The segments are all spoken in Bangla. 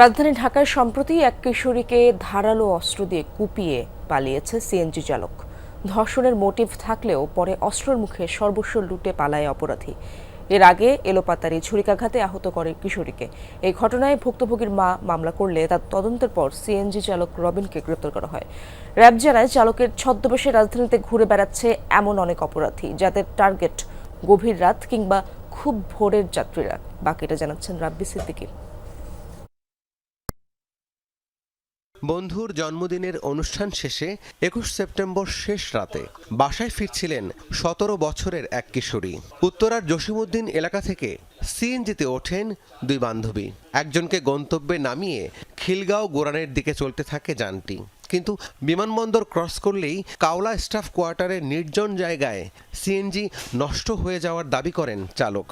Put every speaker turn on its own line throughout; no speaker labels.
রাজধানী ঢাকায় সম্প্রতি এক কিশোরীকে ধারালো অস্ত্র দিয়ে কুপিয়ে পালিয়েছে সিএনজি চালক। ধর্ষণের মোটিভ থাকলেও পরে অস্ত্রের মুখে সর্বস্ব লুটে পালায় অপরাধী। এর আগে এলোপাতারি ছুরিকাঘাতে আহত করে কিশোরীকে। এই ঘটনায় ভুক্তভোগীর মা মামলা করলে তার তদন্তের পর সিএনজি চালক রবিনকে গ্রেপ্তার করা হয়। র্যাব জানায় চালকের ছদ্মবেশে রাজধানীতে ঘুরে বেড়াচ্ছে এমন অনেক অপরাধী, যাদের টার্গেট গভীর রাত কিংবা খুব ভোরের যাত্রীরা। বাকিটা জানাচ্ছেন রাব্বি সিদ্দিকী
বন্ধুর জন্মদিনের অনুষ্ঠান শেষে একুশ সেপ্টেম্বর শেষ রাতে বাসায় ফিরছিলেন সতেরো বছরের এক কিশোরী। উত্তরার জসিমুদ্দিন এলাকা থেকে সিএনজিতে ওঠেন দুই বান্ধবী। একজনকে গন্তব্যে নামিয়ে খিলগাঁও গোরানের দিকে চলতে থাকে যানটি। কিন্তু বিমানবন্দর ক্রস করলেই কাওলা স্টাফ কোয়ার্টারের নির্জন জায়গায় সিএনজি নষ্ট হয়ে যাওয়ার দাবি করেন চালক।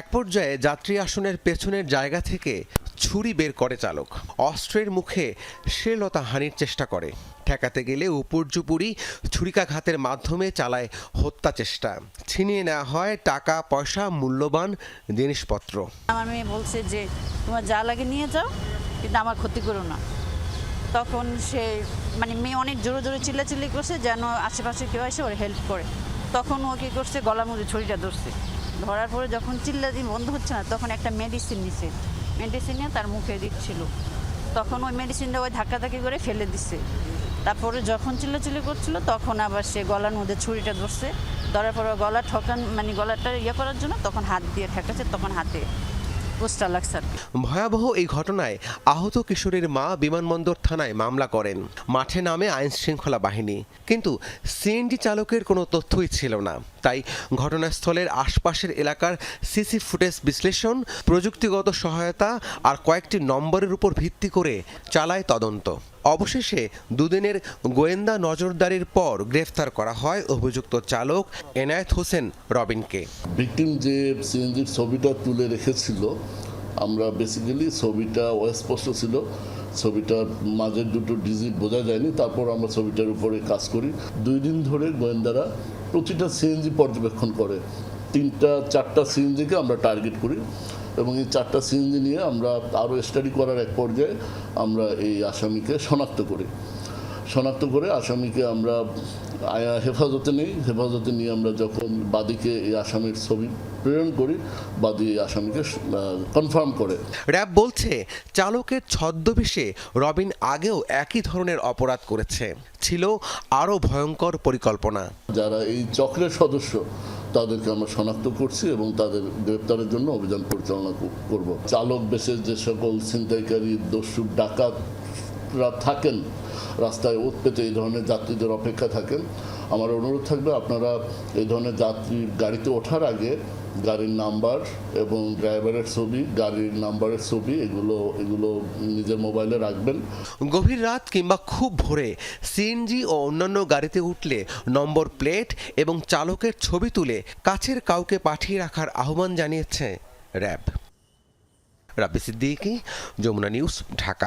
এক পর্যায়ে যাত্রী আসনের পেছনের জায়গা থেকে ছুরি বের করে চালক। অস্ত্রের মুখে সে লতা হানির চেষ্টা করে। ঠেকাতে গেলে উপর্যুপুরি ছুরিকাঘাতের মাধ্যমে চালায় হত্যা চেষ্টা। ছিনিয়ে নেওয়া হয় টাকা, পয়সা, মূল্যবান জিনিসপত্র।
আমার মেয়ে বলছে যে, তোমার যা লাগে নিয়ে যাও, কিন্তু আমার ক্ষতি করো না। তখন সে মানে মেয়ে অনেক জোরে জোরে চিল্লাচিল্লি করছে যেন আশেপাশে কেউ এসে ওর হেল্প করে। তখন ও কী করছে, গলার মধ্যে ছড়িটা ধরছে। ধরার পরে যখন চিল্লাচি বন্ধ হচ্ছে না, তখন একটা মেডিসিন নিছে। মেডিসিন তার মুখে দিচ্ছিল। তখন ওই মেডিসিনটা ওই ধাক্কাধাক্কি করে ফেলে দিছে। তারপরে যখন চিল্লাচিল্লি করছিল, তখন আবার সে গলার মধ্যে ছুরিটা ধরছে। ধরার পর গলা ঠকান মানে গলাটা ইয়ে করার জন্য তখন হাত দিয়ে ঠেকাচ্ছে, তখন হাতে লাগছে।
ভয়াবহ এই ঘটনায় আহত কিশোরের মা বিমানবন্দর থানায় মামলা করেন। মাঠে নামে আইন শৃঙ্খলা বাহিনী। কিন্তু সিএনজি চালকের কোনো তথ্যই ছিল না। তাই ঘটনাস্থলের আশপাশের এলাকার সিসি ফুটেজ বিশ্লেষণ, প্রযুক্তিগত সহায়তা আর কয়েকটি নম্বরের উপর ভিত্তি করে চালায় তদন্ত। অবশেষে দুদিনের গোয়েন্দা নজরদারির পর গ্রেফতার করা হয় অভিযুক্ত চালক এনায়েত হোসেন রবিনকে।
ভিকটিম যে সিএনজির ছবিটা তুলে রেখেছিল, আমরা বেসিক্যালি ছবিটা অস্পষ্ট ছিল। ছবিটার মাঝের দুটো ডিজিট বোঝা যায়নি, তারপর আমরা ছবিটার উপরে কাজ করি। দুই দিন ধরে গোয়েন্দারা প্রতিটা সিএনজি পর্যবেক্ষণ করে। তিনটা, চারটা সিএনজিকে আমরা টার্গেট করি। এবং এই চারটা সিএনজি নিয়ে আমরা আরও স্টাডি করার এক পর্যায়ে আমরা এই আসামিকে শনাক্ত করি। শনাক্ত করে আসামিকে আমরা আয়া- হেফাজতে নেই। হেফাজতে নিয়ে আমরা যখন বাদীকে এই আসামির ছবি প্রেরণ করি বাদী আসামিকে কনফার্ম করে।
র্যাব বলছে চালকের ছদ্মবেশে রবিন আগেও একই ধরনের অপরাধ করেছে। ছিল আরও ভয়ঙ্কর পরিকল্পনা।
যারা এই চক্রের সদস্য তাদেরকে আমরা শনাক্ত করছি এবং তাদের গ্রেপ্তারের জন্য অভিযান পরিচালনা কর- করব। চালক বেশের যে সকল ছিনতাইকারী দস্যু ডাকাতরা থাকেন, রাস্তায় ওত পেতে এই ধরনের যাত্রীদের অপেক্ষা থাকেন। আমার অনুরোধ থাকবে আপনারা এই ধরনের যাত্রী গাড়িতে ওঠার আগে গাড়ির নাম্বার এবং ড্রাইভারের ছবি, গাড়ির নাম্বারের ছবি, এগুলো এগুলো নিজের মোবাইলে রাখবেন।
গভীর রাত কিংবা খুব ভোরে সিএনজি ও অন্যান্য গাড়িতে উঠলে নম্বর প্লেট এবং চালকের ছবি তুলে কাছের কাউকে পাঠিয়ে রাখার আহ্বান জানিয়েছে র্যাব। রাব্বি সিদ্দিকি, যমুনা নিউজ, ঢাকা।